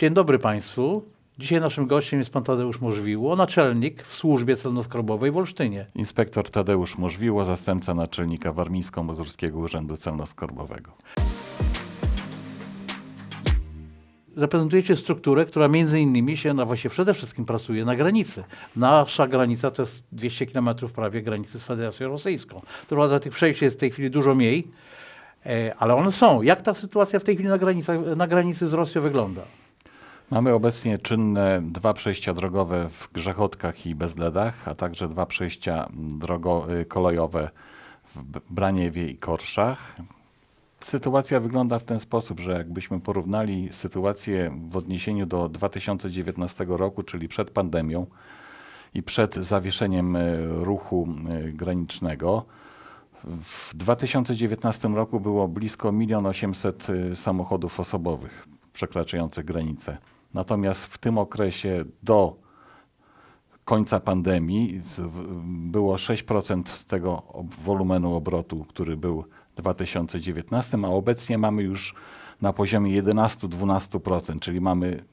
Dzień dobry Państwu. Dzisiaj naszym gościem jest pan Tadeusz Możwiło, naczelnik w służbie celno-skarbowej w Olsztynie. Inspektor Tadeusz Możwiło, zastępca naczelnika Warmińsko-Mazurskiego Urzędu Celno-Skarbowego. Reprezentujecie strukturę, która między innymi się, no właśnie przede wszystkim pracuje na granicy. Nasza granica to jest 200 km prawie granicy z Federacją Rosyjską. To prawda tych przejść jest w tej chwili dużo mniej, e, ale one są. Jak ta sytuacja w tej chwili na, granicach, na granicy z Rosją wygląda? Mamy obecnie czynne dwa przejścia drogowe w Grzechotkach i Bezledach, a także dwa przejścia drogo, y, kolejowe w Braniewie i Korszach. Sytuacja wygląda w ten sposób, że jakbyśmy porównali sytuację w odniesieniu do 2019 roku, czyli przed pandemią i przed zawieszeniem y, ruchu y, granicznego, w 2019 roku było blisko 1 800 000 samochodów osobowych przekraczających granicę. Natomiast w tym okresie do końca pandemii było 6% tego wolumenu obrotu, który był w 2019, a obecnie mamy już na poziomie 11-12%, czyli mamy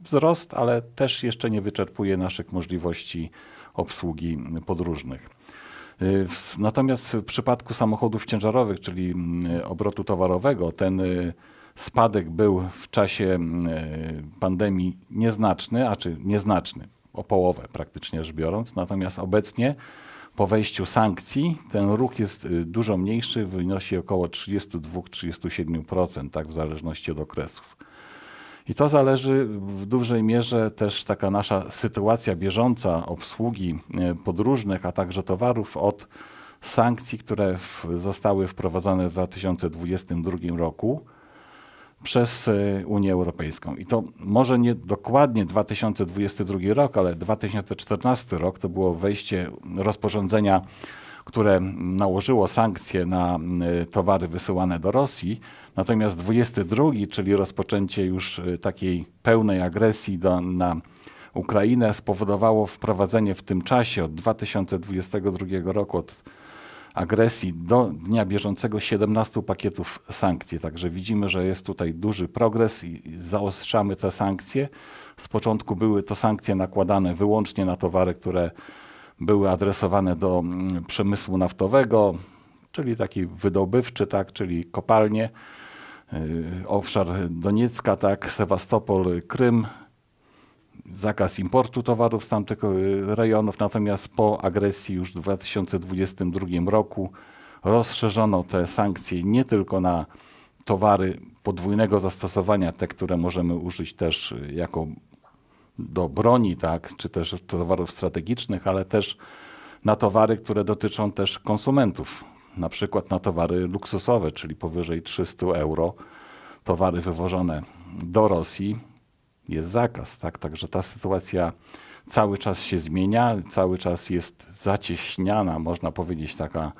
wzrost, ale też jeszcze nie wyczerpuje naszych możliwości obsługi podróżnych. Y, Natomiast w przypadku samochodów ciężarowych, czyli mm, obrotu towarowego, ten y, spadek był w czasie mm, y, pandemii nieznaczny, a czy nieznaczny, o połowę praktycznie rzecz biorąc. Natomiast obecnie po wejściu sankcji ten ruch jest y, dużo mniejszy, wynosi około 32-37%, tak w zależności od okresów. I to zależy w dużej mierze też taka nasza sytuacja bieżąca obsługi e, podróżnych, a także towarów od sankcji, które w, zostały wprowadzone w 2022 roku przez e, Unię Europejską. I to może nie dokładnie 2022 rok, ale 2014 rok to było wejście rozporządzenia, które nałożyło sankcje na m, towary wysyłane do Rosji. Natomiast 22, czyli rozpoczęcie już e, takiej pełnej agresji do, na Ukrainę, spowodowało wprowadzenie w tym czasie od 2022 roku, od agresji do dnia bieżącego 17 pakietów sankcji. Także widzimy, że jest tutaj duży progres i zaostrzamy te sankcje. Z początku były to sankcje nakładane wyłącznie na towary, które były adresowane do mm, przemysłu naftowego, czyli taki wydobywczy, tak, czyli kopalnie, y, obszar Doniecka, tak, Sewastopol, Krym, zakaz importu towarów z tamtych rejonów, natomiast po agresji już w 2022 roku rozszerzono te sankcje nie tylko na towary podwójnego zastosowania, te, które możemy użyć też y, jako do broni, tak, czy też towarów strategicznych, ale też na towary, które dotyczą też konsumentów, na przykład na towary luksusowe, czyli powyżej 300 euro, towary wywożone do Rosji, jest zakaz, tak? Także ta sytuacja cały czas się zmienia, cały czas jest zacieśniana, można powiedzieć, taka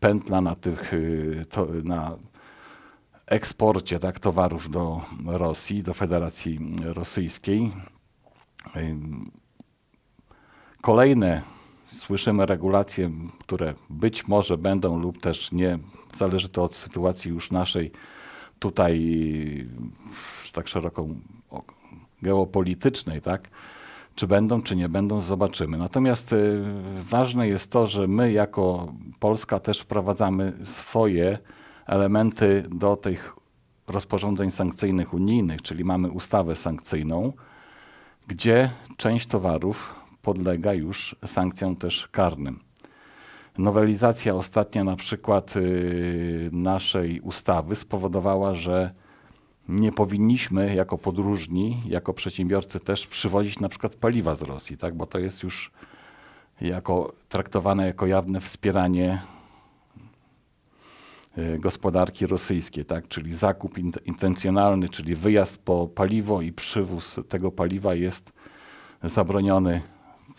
pętla na tych, y, to, na eksporcie tak, towarów do Rosji, do Federacji Rosyjskiej. Kolejne słyszymy regulacje, które być może będą lub też nie, zależy to od sytuacji już naszej tutaj tak szeroko geopolitycznej, tak? Czy będą, czy nie będą, zobaczymy. Natomiast y, ważne jest to, że my jako Polska też wprowadzamy swoje elementy do tych rozporządzeń sankcyjnych unijnych, czyli mamy ustawę sankcyjną, gdzie część towarów podlega już sankcjom też karnym. Nowelizacja ostatnia na przykład y, naszej ustawy spowodowała, że nie powinniśmy jako podróżni, jako przedsiębiorcy też przywozić na przykład paliwa z Rosji, tak? bo to jest już jako, traktowane jako jawne wspieranie y, gospodarki rosyjskiej, tak? czyli zakup int- intencjonalny, czyli wyjazd po paliwo i przywóz tego paliwa jest zabroniony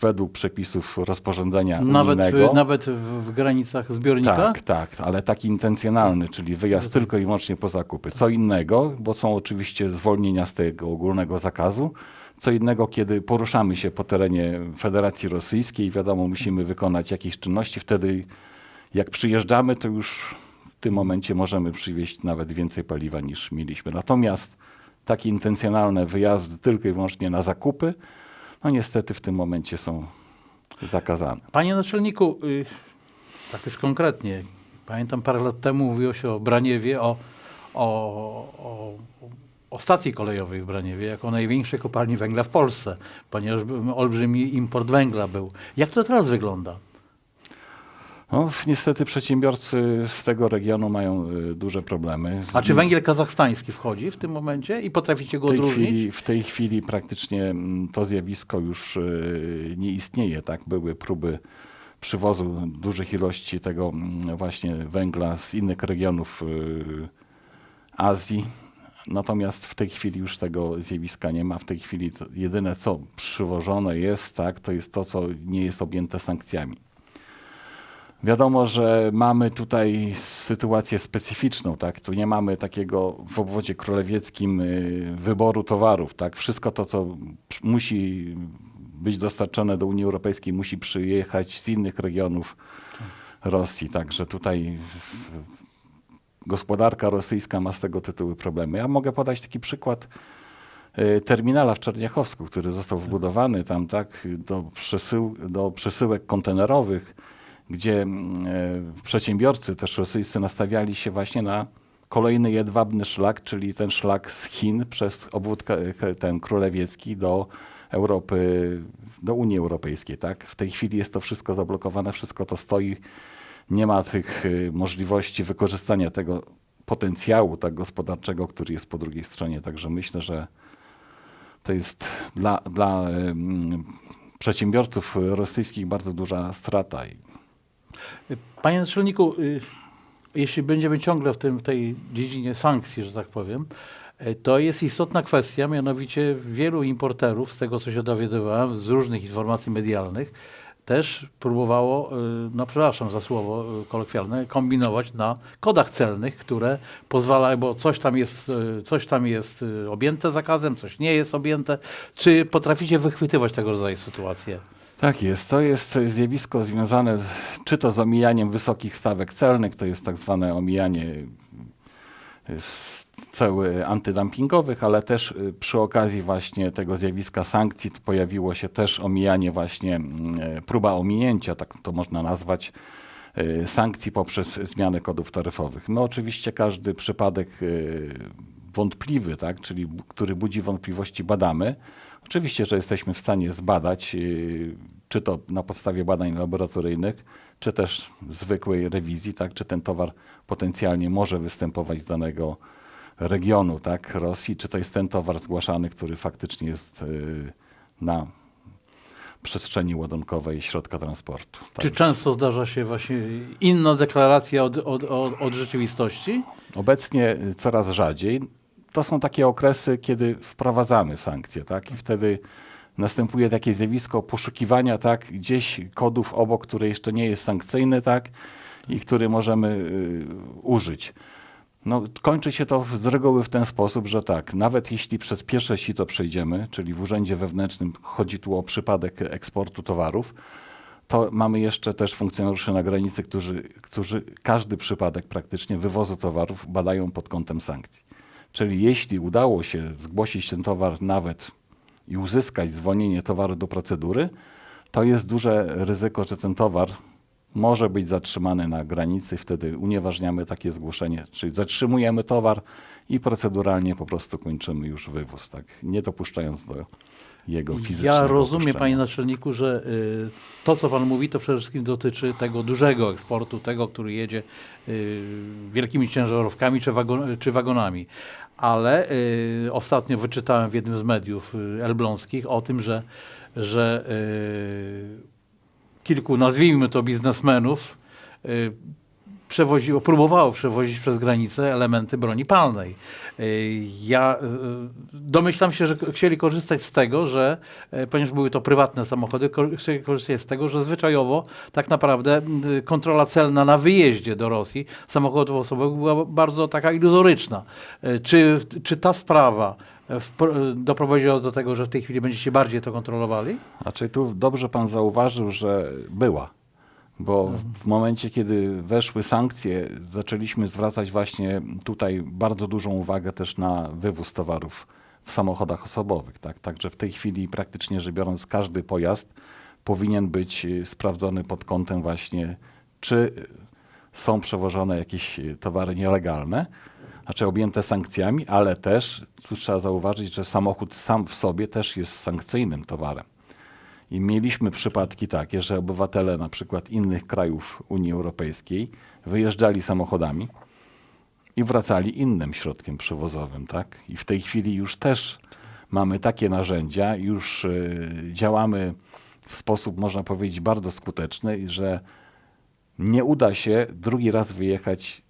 według przepisów rozporządzenia Nawet, unijnego. w- nawet w, w granicach zbiornika? Tak, tak, ale taki intencjonalny, czyli wyjazd tylko i wyłącznie po zakupy. Co innego, bo są oczywiście zwolnienia z tego ogólnego zakazu, co innego, kiedy poruszamy się po terenie Federacji Rosyjskiej, wiadomo, musimy wykonać jakieś czynności, wtedy jak przyjeżdżamy, to już w tym momencie możemy przywieźć nawet więcej paliwa niż mieliśmy. Natomiast takie intencjonalne wyjazdy tylko i wyłącznie na zakupy, no niestety w tym momencie są zakazane. Panie naczelniku, y, tak już konkretnie, pamiętam parę lat temu mówiło się o Braniewie, o, o, o, o stacji kolejowej w Braniewie, jako największej kopalni węgla w Polsce, ponieważ olbrzymi import węgla był. Jak to teraz wygląda? No, niestety przedsiębiorcy z tego regionu mają y, duże problemy. A czy węgiel kazachstański wchodzi w tym momencie i potraficie go w tej, odróżnić? chwili, w tej chwili praktycznie mm, to zjawisko już y, nie istnieje. Tak? Były próby przywozu dużych ilości tego mm, właśnie węgla z innych regionów y, Azji. Natomiast w tej chwili już tego zjawiska nie ma. W tej chwili to jedyne co przywożone jest, tak, to jest to, co nie jest objęte sankcjami. Wiadomo, że mamy tutaj sytuację specyficzną, tak? Tu nie mamy takiego w obwodzie królewieckim y, wyboru towarów, tak? Wszystko to, co musi być dostarczone do Unii Europejskiej, musi przyjechać z innych regionów Rosji. Także tutaj gospodarka rosyjska ma z tego tytułu problemy. Ja mogę podać taki przykład y, terminala w Czerniachowsku, który został wbudowany tam tak do, przesył, do przesyłek kontenerowych, gdzie mm, e, przedsiębiorcy też rosyjscy nastawiali się właśnie na kolejny jedwabny szlak, czyli ten szlak z Chin przez obwód ten królewiecki do Europy, do Unii Europejskiej. Tak? W tej chwili jest to wszystko zablokowane, wszystko to stoi. Nie ma tych y, możliwości wykorzystania tego potencjału tak gospodarczego, który jest po drugiej stronie. Także myślę, że to jest dla, dla ym, przedsiębiorców rosyjskich bardzo duża strata. Panie naczelniku, y, jeśli będziemy ciągle w, tym, w tej dziedzinie sankcji, że tak powiem, y, to jest istotna kwestia, mianowicie wielu importerów, z tego co się dowiadywałem, z różnych informacji medialnych, też próbowało, y, no przepraszam za słowo kolokwialne, kombinować na kodach celnych, które pozwalają, bo coś tam jest, coś tam jest objęte zakazem, coś nie jest objęte. Czy potraficie wychwytywać tego rodzaju sytuacje? Tak jest. To jest zjawisko związane z, czy to z omijaniem wysokich stawek celnych, to jest tak zwane omijanie y, ceł antydumpingowych, ale też y, przy okazji właśnie tego zjawiska sankcji pojawiło się też omijanie właśnie, mm, e, próba ominięcia, tak to można nazwać, y, sankcji poprzez zmianę kodów taryfowych. My oczywiście każdy przypadek wątpliwy, tak, czyli który budzi wątpliwości badamy. Oczywiście, że jesteśmy w stanie zbadać, y, czy to na podstawie badań laboratoryjnych, czy też zwykłej rewizji, tak, czy ten towar potencjalnie może występować z danego regionu tak, Rosji, czy to jest ten towar zgłaszany, który faktycznie jest y, na przestrzeni ładunkowej środka transportu. Tak. Czy często zdarza się właśnie inna deklaracja od, od, od, od rzeczywistości? Obecnie coraz rzadziej. To są takie okresy, kiedy wprowadzamy sankcje, tak? I wtedy następuje takie zjawisko poszukiwania, tak, gdzieś kodów obok, który jeszcze nie jest sankcyjny, tak, i który możemy y, użyć. No, kończy się to z reguły w ten sposób, że tak, nawet jeśli przez pierwsze sito przejdziemy, czyli w urzędzie wewnętrznym chodzi tu o przypadek eksportu towarów, to mamy jeszcze też funkcjonariuszy na granicy, którzy, którzy każdy przypadek praktycznie wywozu towarów badają pod kątem sankcji. Czyli jeśli udało się zgłosić ten towar nawet i uzyskać zwolnienie towaru do procedury, to jest duże ryzyko, że ten towar może być zatrzymany na granicy, wtedy unieważniamy takie zgłoszenie, czyli zatrzymujemy towar i proceduralnie po prostu kończymy już wywóz, tak, nie dopuszczając do jego fizycznego Ja rozumiem, panie naczelniku, że y, to, co pan mówi, to przede wszystkim dotyczy tego dużego eksportu, tego, który jedzie y, wielkimi ciężarówkami czy, wagon, czy wagonami. Ale y, ostatnio wyczytałem w jednym z mediów y, elbląskich o tym, że, że y, kilku, nazwijmy to biznesmenów, y, przewoziło, próbowało przewozić przez granicę elementy broni palnej. Y, Ja y, domyślam się, że chcieli korzystać z tego, że y, ponieważ były to prywatne samochody, chcieli korzystać z tego, że zwyczajowo tak naprawdę kontrola celna na wyjeździe do Rosji samochodów osobowych była bardzo taka iluzoryczna. Czy, czy ta sprawa doprowadziła do tego, że w tej chwili będziecie bardziej to kontrolowali? Znaczy tu dobrze pan zauważył, że była. Bo w momencie, kiedy weszły sankcje, zaczęliśmy zwracać właśnie tutaj bardzo dużą uwagę też na wywóz towarów w samochodach osobowych. Tak? Także w tej chwili praktycznie rzecz biorąc każdy pojazd powinien być y, sprawdzony pod kątem właśnie, czy są przewożone jakieś y, towary nielegalne, znaczy objęte sankcjami, ale też tu trzeba zauważyć, że samochód sam w sobie też jest sankcyjnym towarem. I mieliśmy przypadki takie, że obywatele na przykład innych krajów Unii Europejskiej wyjeżdżali samochodami i wracali innym środkiem przewozowym, tak? I w tej chwili już też mamy takie narzędzia, już y, działamy w sposób, można powiedzieć, bardzo skuteczny, że nie uda się drugi raz wyjechać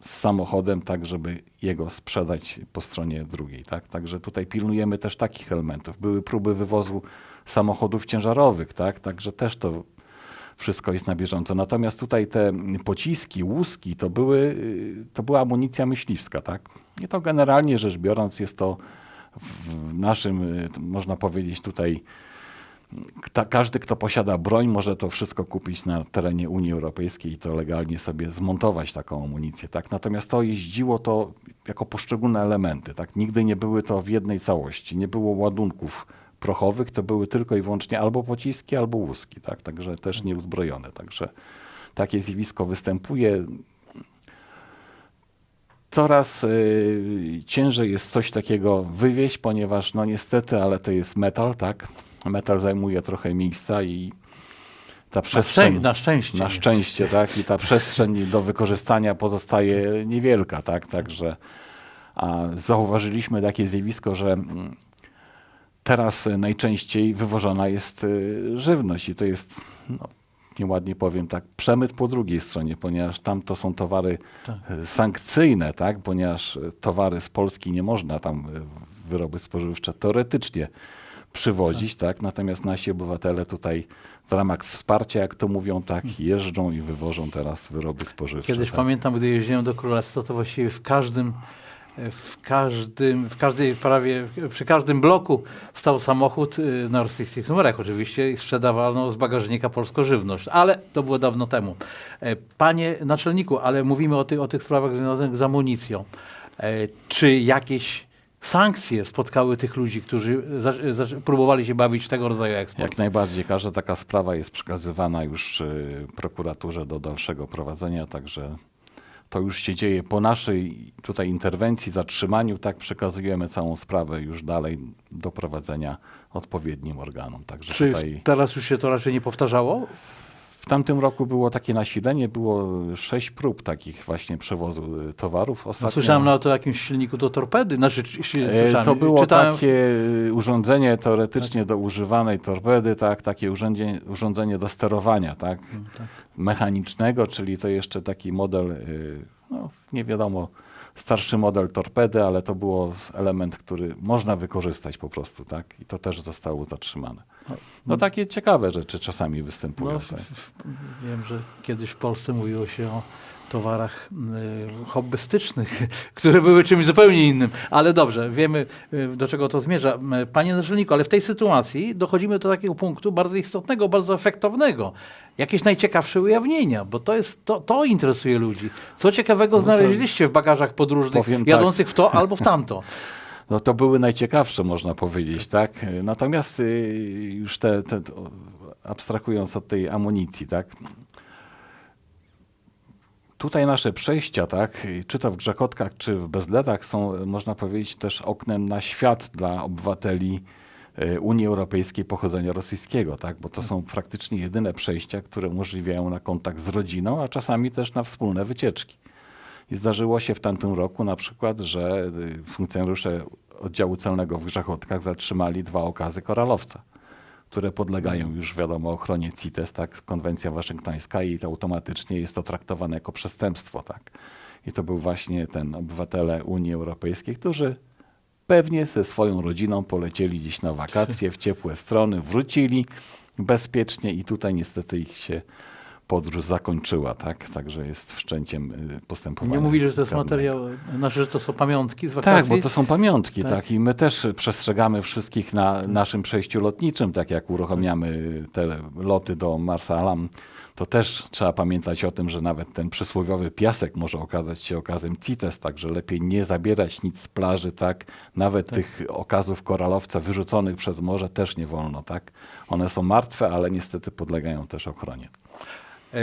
z samochodem tak, żeby jego sprzedać po stronie drugiej. Tak? Także tutaj pilnujemy też takich elementów. Były próby wywozu samochodów ciężarowych, tak? także też to wszystko jest na bieżąco. Natomiast tutaj te pociski, łuski to, były, y, to była amunicja myśliwska. Tak? I to generalnie rzecz biorąc jest to w naszym, y, można powiedzieć tutaj, Kta, każdy, kto posiada broń, może to wszystko kupić na terenie Unii Europejskiej i to legalnie sobie zmontować taką amunicję. Tak? Natomiast to jeździło to jako poszczególne elementy. Tak? Nigdy nie były to w jednej całości. Nie było ładunków prochowych, to były tylko i wyłącznie albo pociski, albo łuski. Tak? Także też nieuzbrojone. Także takie zjawisko występuje. Coraz y, ciężej jest coś takiego wywieźć, ponieważ no niestety, ale to jest metal, tak? Metal zajmuje trochę miejsca i ta przestrzeń... na szczęście. Na szczęście, tak? I ta przestrzeń do wykorzystania pozostaje niewielka, tak? Także a zauważyliśmy takie zjawisko, że mm, teraz y, najczęściej wywożona jest y, żywność i to jest, no, nieładnie powiem tak, przemyt po drugiej stronie, ponieważ tam to są towary Tak. y, sankcyjne, tak? Ponieważ towary z Polski nie można tam, wyroby spożywcze teoretycznie przywozić, tak. Natomiast nasi obywatele tutaj w ramach wsparcia, jak to mówią, tak, jeżdżą i wywożą teraz wyroby spożywcze. Kiedyś tak. pamiętam, gdy jeździłem do Królestwa, to właściwie w każdym, w każdym, w każdej prawie, przy każdym bloku stał samochód y, na rosyjskich numerach oczywiście i sprzedawano z bagażnika polską żywność, ale to było dawno temu. E, Panie naczelniku, ale mówimy o, tych o tych sprawach związanych z amunicją. E, Czy jakieś sankcje spotkały tych ludzi, którzy za, za, próbowali się bawić tego rodzaju eksport? Jak najbardziej. Każda taka sprawa jest przekazywana już y, prokuraturze do dalszego prowadzenia, także to już się dzieje po naszej tutaj interwencji, zatrzymaniu, tak przekazujemy całą sprawę już dalej do prowadzenia odpowiednim organom. Także Czy tutaj teraz już się to raczej nie powtarzało? W tamtym roku było takie nasilenie, było sześć prób takich właśnie przewozu y, towarów. No, Ostatnio, słyszałem nawet o jakimś silniku do torpedy. Znaczy, słyszałem, To było czytałem- takie y, urządzenie teoretycznie do używanej torpedy, tak, takie urządzenie, urządzenie do sterowania, tak, tak. mechanicznego, czyli to jeszcze taki model, y, no, nie wiadomo, starszy model torpedy, ale to było element, który można wykorzystać po prostu, tak, i to też zostało zatrzymane. No takie ciekawe rzeczy czasami występują. No, tak. wiem, że kiedyś w Polsce mówiło się o towarach y, hobbystycznych, które były czymś zupełnie innym. Ale dobrze, wiemy y, do czego to zmierza. Panie naczelniku, ale w tej sytuacji dochodzimy do takiego punktu bardzo istotnego, bardzo efektownego. Jakieś najciekawsze ujawnienia, bo to jest, to, to interesuje ludzi. Co ciekawego No znaleźliście w bagażach podróżnych, tak. jadących w to albo w tamto? No to były najciekawsze, można powiedzieć, tak? Natomiast y, już te, te, abstrahując od tej amunicji, tak? Tutaj nasze przejścia, tak, czy to w Grzechotkach, czy w Bezledach są, można powiedzieć, też oknem na świat dla obywateli y, Unii Europejskiej pochodzenia rosyjskiego, tak, bo to są praktycznie jedyne przejścia, które umożliwiają na kontakt z rodziną, a czasami też na wspólne wycieczki. I zdarzyło się w tamtym roku na przykład, że y, funkcjonariusze oddziału celnego w Grzechotkach zatrzymali dwa okazy koralowca, które podlegają już wiadomo ochronie CITES, tak, konwencja waszyngtońska i to automatycznie jest to traktowane jako przestępstwo, tak. I to był właśnie ten obywatele Unii Europejskiej, którzy pewnie ze swoją rodziną polecieli gdzieś na wakacje w ciepłe strony, wrócili bezpiecznie i tutaj niestety ich się podróż zakończyła, tak? Także jest wszczęciem y, postępowania. Nie mówili, że to jest karnego. materiał, znaczy, że to są pamiątki z wakacji? Tak, bo to są pamiątki, Tak. tak. I my też przestrzegamy wszystkich na naszym przejściu lotniczym, tak jak uruchamiamy te loty do Marsa Alam, to też trzeba pamiętać o tym, że nawet ten przysłowiowy piasek może okazać się okazem CITES, także lepiej nie zabierać nic z plaży, tak? Nawet tych okazów koralowca wyrzuconych przez morze też nie wolno, tak? One są martwe, ale niestety podlegają też ochronie. Yy,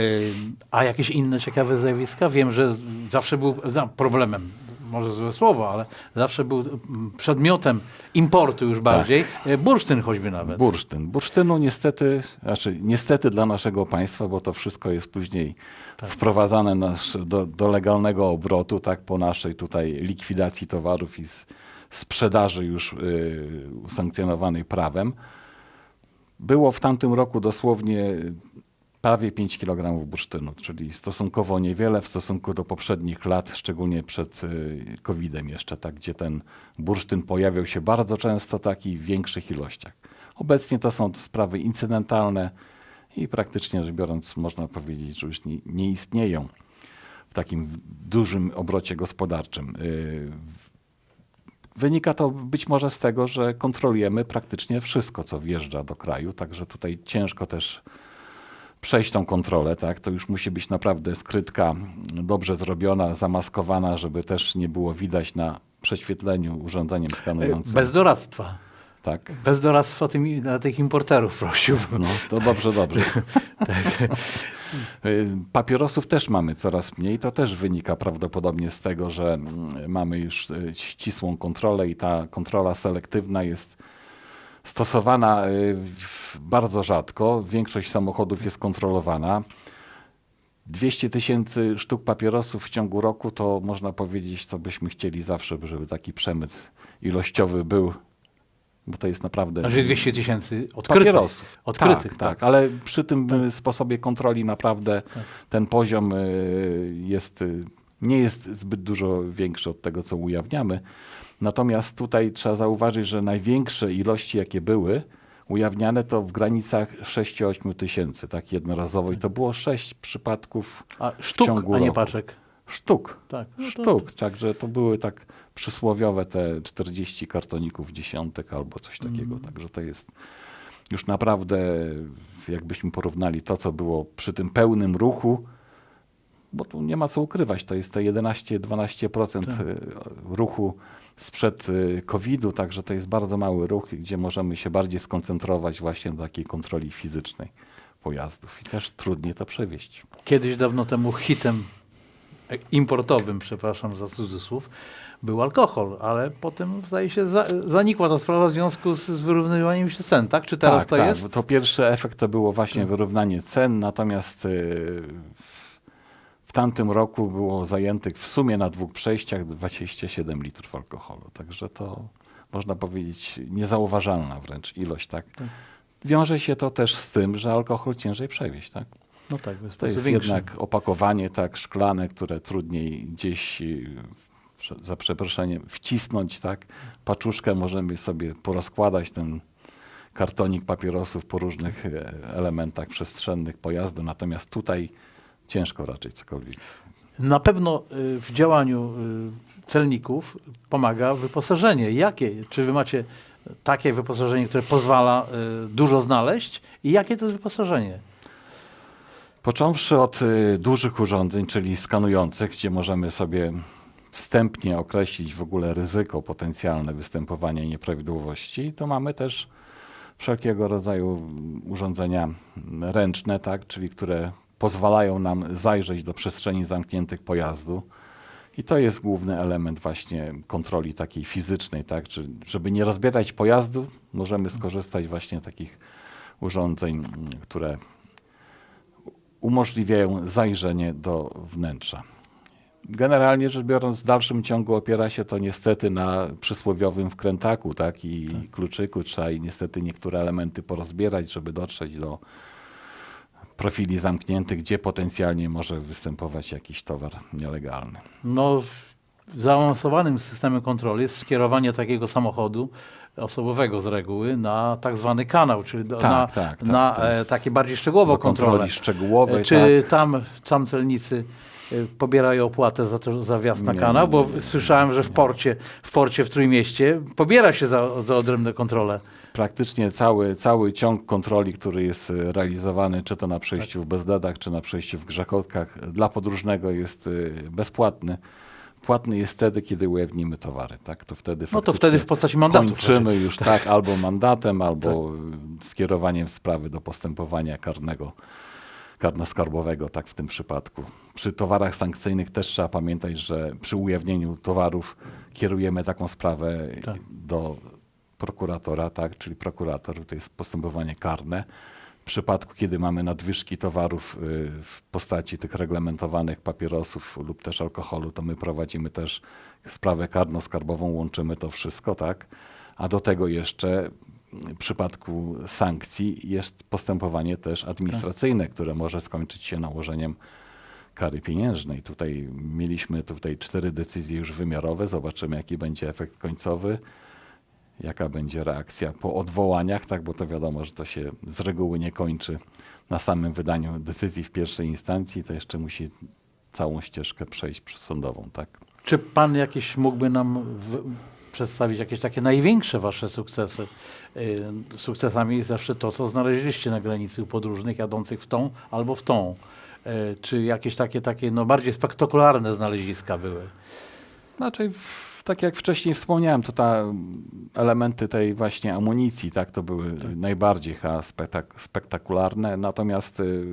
A jakieś inne ciekawe zjawiska? Wiem, że zawsze był problemem, może złe słowo, ale zawsze był przedmiotem importu już bardziej, yy, bursztyn choćby nawet. Bursztyn. Bursztynu niestety, znaczy niestety dla naszego państwa, bo to wszystko jest później wprowadzane nasz, do, do legalnego obrotu, tak, po naszej tutaj likwidacji towarów i z, sprzedaży już y, usankcjonowanej prawem. Było w tamtym roku dosłownie prawie 5 kg bursztynu, czyli stosunkowo niewiele w stosunku do poprzednich lat, szczególnie przed y, COVID-em jeszcze, tak, gdzie ten bursztyn pojawiał się bardzo często tak i w większych ilościach. Obecnie to są sprawy incydentalne i praktycznie rzecz biorąc można powiedzieć, że już nie, nie istnieją w takim dużym obrocie gospodarczym. Y, Wynika to być może z tego, że kontrolujemy praktycznie wszystko, co wjeżdża do kraju, także tutaj ciężko też przejść tą kontrolę, tak? To już musi być naprawdę skrytka dobrze zrobiona, zamaskowana, żeby też nie było widać na prześwietleniu urządzeniem skanującym. Bez doradztwa. Tak. Bez doradztwa tymi, na tych importerów prosiłbym. No, to dobrze, dobrze. Y, Papierosów też mamy coraz mniej. To też wynika prawdopodobnie z tego, że mamy już y, ścisłą kontrolę i ta kontrola selektywna jest stosowana y, bardzo rzadko. Większość samochodów jest kontrolowana. 200 tysięcy sztuk papierosów w ciągu roku to można powiedzieć, co byśmy chcieli zawsze, żeby taki przemyt ilościowy był, bo to jest naprawdę Znaczy 200 tysięcy odkrytych. papierosów. Odkrytych, tak, tak. Ale przy tym y, sposobie kontroli naprawdę ten poziom y, jest, y, nie jest zbyt dużo większy od tego, co ujawniamy. Natomiast tutaj trzeba zauważyć, że największe ilości, jakie były ujawniane, to w granicach 6-8 tysięcy, tak jednorazowo. I to było 6 przypadków A w sztuk, ciągu a nie roku. paczek. Sztuk. Tak. No to- Sztuk. Także to były tak przysłowiowe te 40 kartoników dziesiątek albo coś takiego. Także to jest już naprawdę, jakbyśmy porównali to, co było przy tym pełnym ruchu, bo tu nie ma co ukrywać, to jest te 11-12% y, ruchu sprzed y, COVID-u, także to jest bardzo mały ruch, gdzie możemy się bardziej skoncentrować właśnie na takiej kontroli fizycznej pojazdów i też trudniej to przewieźć. Kiedyś dawno temu hitem e, importowym, przepraszam za cudzysłów, był alkohol, ale potem zdaje się za, zanikła ta sprawa w związku z, z wyrównywaniem się cen, tak? Czy teraz tak, to tak. jest? To pierwszy efekt to było właśnie wyrównanie cen, natomiast y, tamtym roku było zajętych w sumie na dwóch przejściach 27 litrów alkoholu. Także to można powiedzieć niezauważalna wręcz ilość, tak? Wiąże się to też z tym, że alkohol ciężej przewieźć, tak? No tak, w To jest większy. jednak opakowanie tak szklane, które trudniej gdzieś y, za przeproszeniem wcisnąć, tak? Paczuszkę możemy sobie porozkładać ten kartonik papierosów po różnych e, elementach przestrzennych pojazdu, natomiast tutaj ciężko raczej cokolwiek. Na pewno y, w działaniu y, celników pomaga wyposażenie. Jakie? Czy wy macie takie wyposażenie, które pozwala y, dużo znaleźć? I jakie to jest wyposażenie? Począwszy od dużych urządzeń, czyli skanujących, gdzie możemy sobie wstępnie określić w ogóle ryzyko potencjalne występowania nieprawidłowości, to mamy też wszelkiego rodzaju urządzenia ręczne, tak, czyli które pozwalają nam zajrzeć do przestrzeni zamkniętych pojazdu. I to jest główny element właśnie kontroli takiej fizycznej, tak? Czy, żeby nie rozbierać pojazdu, możemy skorzystać właśnie takich urządzeń, które umożliwiają zajrzenie do wnętrza. Generalnie rzecz biorąc, w dalszym ciągu opiera się to niestety na przysłowiowym wkrętaku tak? i kluczyku. Trzeba i niestety niektóre elementy porozbierać, żeby dotrzeć do profili zamkniętych, gdzie potencjalnie może występować jakiś towar nielegalny. No, w zaawansowanym systemem kontroli jest skierowanie takiego samochodu osobowego z reguły na tak zwany kanał, czyli Tak, na, tak, tak, na e, takie bardziej szczegółowo kontroli kontrole. szczegółowej, E, Czy tam, tam celnicy e, pobierają opłatę za, to, za wjazd na kanał? Bo nie, nie, słyszałem, że w porcie, w porcie w Trójmieście pobiera się za, za odrębne kontrole. Praktycznie cały, cały ciąg kontroli, który jest e, realizowany, czy to na przejściu Tak. w Bezdadach, czy na przejściu w Grzechotkach, dla podróżnego jest e, bezpłatny. Płatny jest wtedy, kiedy ujawnimy towary. Tak? To wtedy No to wtedy w postaci mandatu. Kończymy już tak, albo mandatem, albo e, skierowaniem sprawy do postępowania karnego, karnoskarbowego, tak w tym przypadku. Przy towarach sankcyjnych też trzeba pamiętać, że przy ujawnieniu towarów kierujemy taką sprawę Tak. do prokuratora, tak, czyli prokurator, to jest postępowanie karne. W przypadku, kiedy mamy nadwyżki towarów y, w postaci tych reglamentowanych papierosów lub też alkoholu, to my prowadzimy też sprawę karno-skarbową, łączymy to wszystko, tak? A do tego jeszcze w przypadku sankcji jest postępowanie też administracyjne, które może skończyć się nałożeniem kary pieniężnej. Tutaj mieliśmy tutaj cztery decyzje już wymiarowe. Zobaczymy, jaki będzie efekt końcowy, jaka będzie reakcja po odwołaniach, tak, bo to wiadomo, że to się z reguły nie kończy na samym wydaniu decyzji w pierwszej instancji, to jeszcze musi całą ścieżkę przejść przez sądową, tak. Czy pan jakieś mógłby nam w, przedstawić jakieś takie największe wasze sukcesy? Y, Sukcesami jest zawsze to, co znaleźliście na granicy u podróżnych jadących w tą albo w tą. Y, Czy jakieś takie, takie no, bardziej spektakularne znaleziska były? Znaczy, w- tak jak wcześniej wspomniałem, to ta mm, elementy tej właśnie amunicji, tak, to były najbardziej chyba spektak spektakularne. Natomiast y,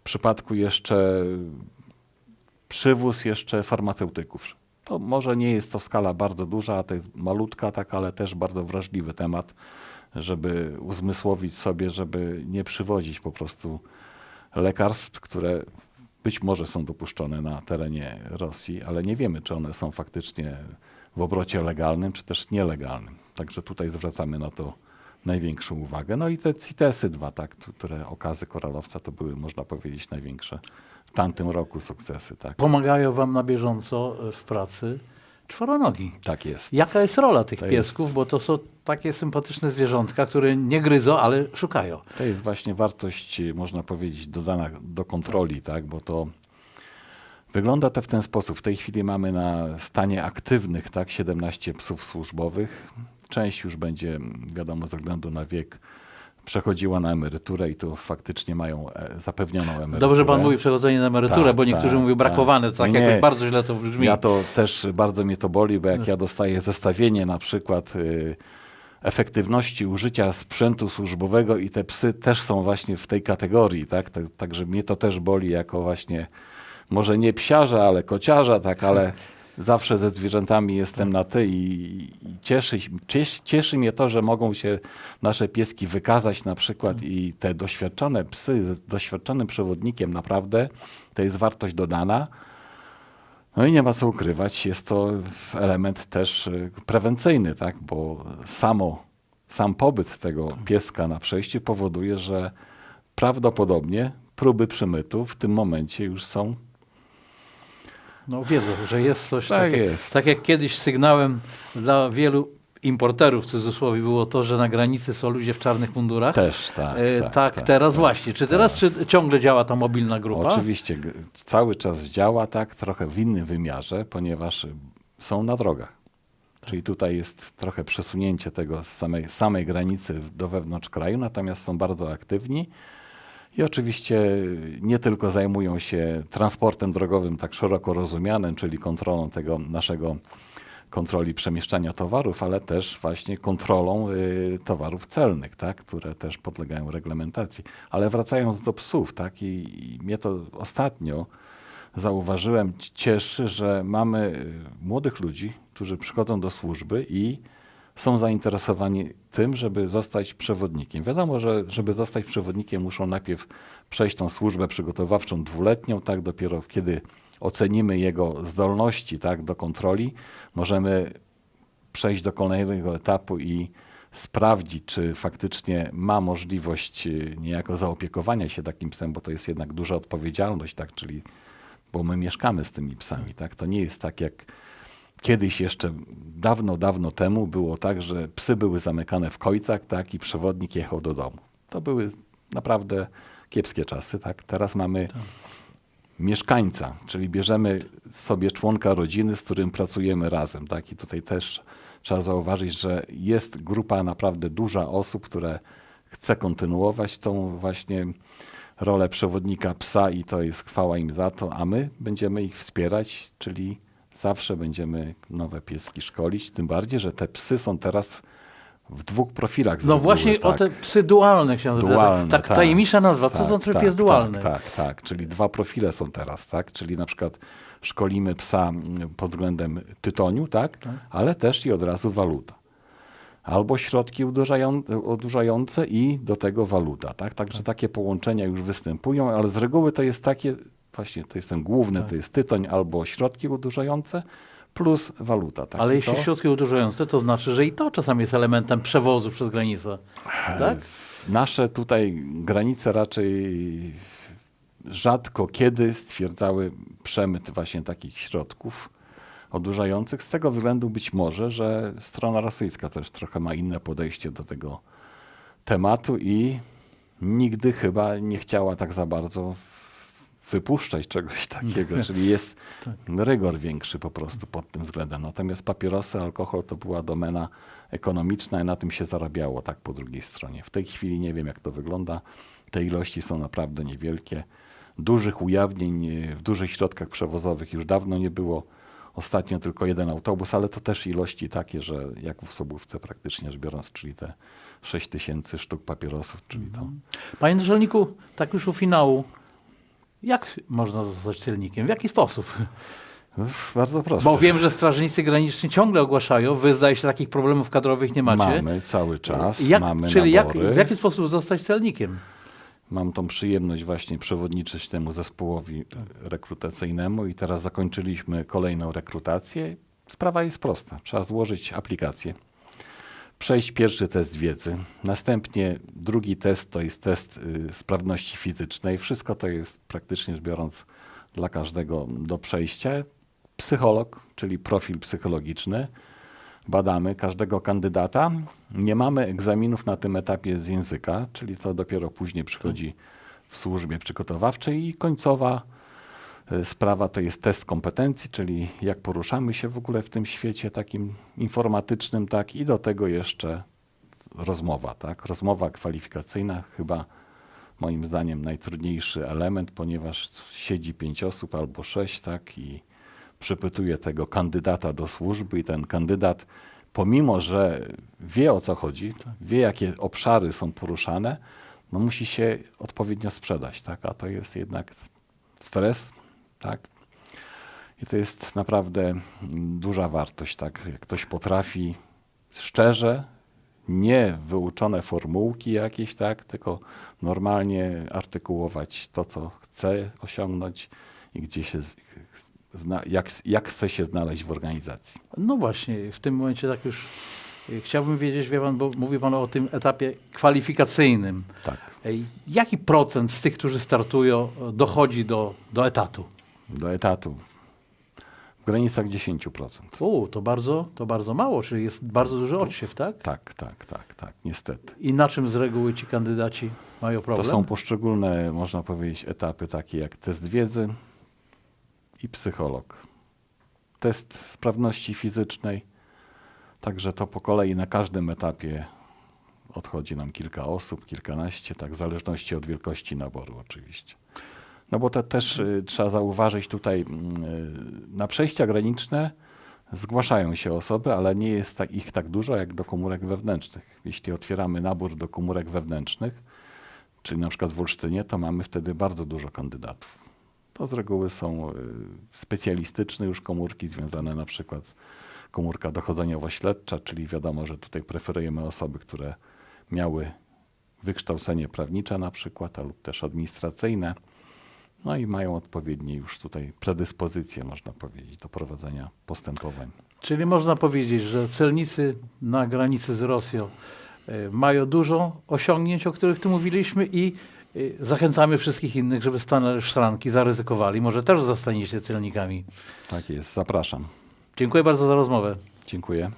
w przypadku jeszcze przywóz jeszcze farmaceutyków. To może nie jest to skala bardzo duża, to jest malutka, tak, ale też bardzo wrażliwy temat, żeby uzmysłowić sobie, żeby nie przywozić po prostu lekarstw, które być może są dopuszczone na terenie Rosji, ale nie wiemy, czy one są faktycznie w obrocie legalnym, czy też nielegalnym. Także tutaj zwracamy na to największą uwagę. No i te CITESy dwa, tak, które okazy koralowca to były, można powiedzieć, największe w tamtym roku sukcesy. Tak, Pomagają wam na bieżąco y, w pracy czworonogi. tak jest. Jaka jest rola tych To piesków? Bo to są takie sympatyczne zwierzątka, które nie gryzą, ale szukają. To jest właśnie wartość, można powiedzieć, dodana do kontroli, tak? bo to wygląda to w ten sposób. W tej chwili mamy na stanie aktywnych tak, 17 psów służbowych. Część już będzie, wiadomo, ze względu na wiek przechodziła na emeryturę i tu faktycznie mają e, zapewnioną emeryturę. Dobrze pan mówi przechodzenie na emeryturę, Tak, bo niektórzy tak, mówią brakowane, to tak Nie. jakoś bardzo źle to brzmi. Ja to też bardzo mnie to boli, bo jak ja dostaję zestawienie na przykład y, efektywności użycia sprzętu służbowego i te psy też są właśnie w tej kategorii, tak? Tak- Także mnie to też boli jako właśnie, może nie psiarza, ale kociarza, tak, ale zawsze ze zwierzętami jestem na ty i, i cieszy, cieszy, cieszy mnie to, że mogą się nasze pieski wykazać na przykład i te doświadczone psy z doświadczonym przewodnikiem naprawdę to jest wartość dodana. No i nie ma co ukrywać, jest to element też y, prewencyjny, tak? bo samo, sam pobyt tego pieska na przejściu powoduje, że prawdopodobnie próby przemytu w tym momencie już są. No wiedzą, że jest coś Tak takiego. jest. Tak jak kiedyś sygnałem dla wielu importerów w cudzysłowie było to, że na granicy są ludzie w czarnych mundurach. Też, tak. E, tak, teraz właśnie. Czy teraz, czy ciągle działa ta mobilna grupa? Oczywiście cały czas działa tak, trochę w innym wymiarze, ponieważ y, są na drogach. Czyli tutaj jest trochę przesunięcie tego z samej, samej granicy do wewnątrz kraju, natomiast są bardzo aktywni i oczywiście nie tylko zajmują się transportem drogowym tak szeroko rozumianym, czyli kontrolą tego naszego kontroli przemieszczania towarów, ale też właśnie kontrolą y, towarów celnych, tak, które też podlegają reglamentacji. Ale wracając do psów, tak, i, i mnie to ostatnio zauważyłem, cieszy, że mamy y, młodych ludzi, którzy przychodzą do służby i są zainteresowani tym, żeby zostać przewodnikiem. Wiadomo, że żeby zostać przewodnikiem, muszą najpierw przejść tą służbę przygotowawczą dwuletnią, tak dopiero kiedy ocenimy jego zdolności tak, do kontroli, możemy przejść do kolejnego etapu i sprawdzić, czy faktycznie ma możliwość y, niejako zaopiekowania się takim psem, bo to jest jednak duża odpowiedzialność, tak, czyli bo my mieszkamy z tymi psami, tak? To nie jest tak jak kiedyś jeszcze dawno, dawno temu było tak, że psy były zamykane w kojcach, tak, i przewodnik jechał do domu. To były naprawdę kiepskie czasy, tak. Teraz mamy mieszkańca, czyli bierzemy sobie członka rodziny, z którym pracujemy razem, tak. I tutaj też trzeba zauważyć, że jest grupa naprawdę duża osób, które chce kontynuować tą właśnie rolę przewodnika psa i to jest chwała im za to, a my będziemy ich wspierać, czyli zawsze będziemy nowe pieski szkolić, tym bardziej, że te psy są teraz w dwóch profilach. No właśnie o tak. te psy dualne chciałem zapytać. Dualne, tak, tajemnicza nazwa. Co to znaczy pies dualny? Tak, tak, tak. Czyli dwa profile są teraz, tak? Czyli na przykład szkolimy psa mm, pod względem tytoniu, tak? Ale też i od razu waluta. Albo środki odurzające i do tego waluta, tak? Także takie połączenia już występują, ale z reguły to jest takie, właśnie to jest ten główny, Tak. to jest tytoń albo środki uderzające plus waluta. Tak? Ale jeśli to- środki uderzające, to znaczy, że i to czasami jest elementem przewozu przez granicę. Tak? Nasze tutaj granice raczej rzadko kiedy stwierdzały przemyt właśnie takich środków odurzających. Z tego względu być może, że strona rosyjska też trochę ma inne podejście do tego tematu i nigdy chyba nie chciała tak za bardzo wypuszczać czegoś takiego, czyli jest rygor większy po prostu pod tym względem. Natomiast papierosy, alkohol to była domena ekonomiczna i na tym się zarabiało tak po drugiej stronie. W tej chwili nie wiem jak to wygląda. Te ilości są naprawdę niewielkie. Dużych ujawnień e, w dużych środkach przewozowych już dawno nie było. Ostatnio tylko jeden autobus, ale to też ilości takie, że jak w Sobówce praktycznie rzecz biorąc, czyli te 6 tysięcy sztuk papierosów, czyli to Panie naczelniku, tak już u finału, jak można zostać celnikiem? W jaki sposób? bardzo proste. Bo wiem, że strażnicy graniczni ciągle ogłaszają, wy zdaje się takich problemów kadrowych nie macie. Mamy cały czas, Jak, mamy czyli jak, w jaki sposób zostać celnikiem? Mam tą przyjemność właśnie przewodniczyć temu zespołowi rekrutacyjnemu i teraz zakończyliśmy kolejną rekrutację. Sprawa jest prosta. Trzeba złożyć aplikację, przejść pierwszy test wiedzy, następnie drugi test to jest test y, sprawności fizycznej. Wszystko to jest praktycznie rzecz biorąc dla każdego do przejścia. Psycholog, czyli profil psychologiczny. Badamy każdego kandydata. Nie mamy egzaminów na tym etapie z języka, czyli to dopiero później przychodzi w służbie przygotowawczej i końcowa sprawa to jest test kompetencji, czyli jak poruszamy się w ogóle w tym świecie takim informatycznym, tak? I do tego jeszcze rozmowa, tak? Rozmowa kwalifikacyjna chyba moim zdaniem najtrudniejszy element, ponieważ siedzi pięć osób albo sześć, tak, i przypytuje tego kandydata do służby i ten kandydat, pomimo że wie o co chodzi, wie jakie obszary są poruszane, no musi się odpowiednio sprzedać, tak, a to jest jednak stres, tak, i to jest naprawdę duża wartość, tak, jak ktoś potrafi szczerze, nie wyuczone formułki jakieś, tak, tylko normalnie artykułować to, co chce osiągnąć i gdzie się, jak, jak chce się znaleźć w organizacji. No właśnie, w tym momencie tak już y, chciałbym wiedzieć, wie pan, bo mówi pan o tym etapie kwalifikacyjnym. Tak. Jaki procent z tych, którzy startują, dochodzi do, do etatu? Do etatu w granicach 10%. U, to bardzo, to bardzo mało, czyli jest bardzo duży odsiew, tak? Tak, tak, tak, tak, niestety. I na czym z reguły ci kandydaci mają problem? To są poszczególne, można powiedzieć, etapy takie jak test wiedzy i psycholog. Test sprawności fizycznej. Także to po kolei na każdym etapie odchodzi nam kilka osób, kilkanaście, tak w zależności od wielkości naboru oczywiście. No bo to też y, trzeba zauważyć tutaj, mm, y, na przejścia graniczne zgłaszają się osoby, ale nie jest ich tak dużo jak do komórek wewnętrznych. Jeśli otwieramy nabór do komórek wewnętrznych, czyli na przykład w Olsztynie, to mamy wtedy bardzo dużo kandydatów. To z reguły są y, specjalistyczne już komórki związane na przykład komórka dochodzeniowo-śledcza, czyli wiadomo, że tutaj preferujemy osoby, które miały wykształcenie prawnicze na przykład, a lub też administracyjne, no i mają odpowiednie już tutaj predyspozycje, można powiedzieć, do prowadzenia postępowań. Czyli można powiedzieć, że celnicy na granicy z Rosją e, mają dużo osiągnięć, o których tu mówiliśmy i e, zachęcamy wszystkich innych, żeby stanęli w szranki, zaryzykowali. Może też zostaniecie celnikami. Tak jest, zapraszam. Dziękuję bardzo za rozmowę. Dziękuję.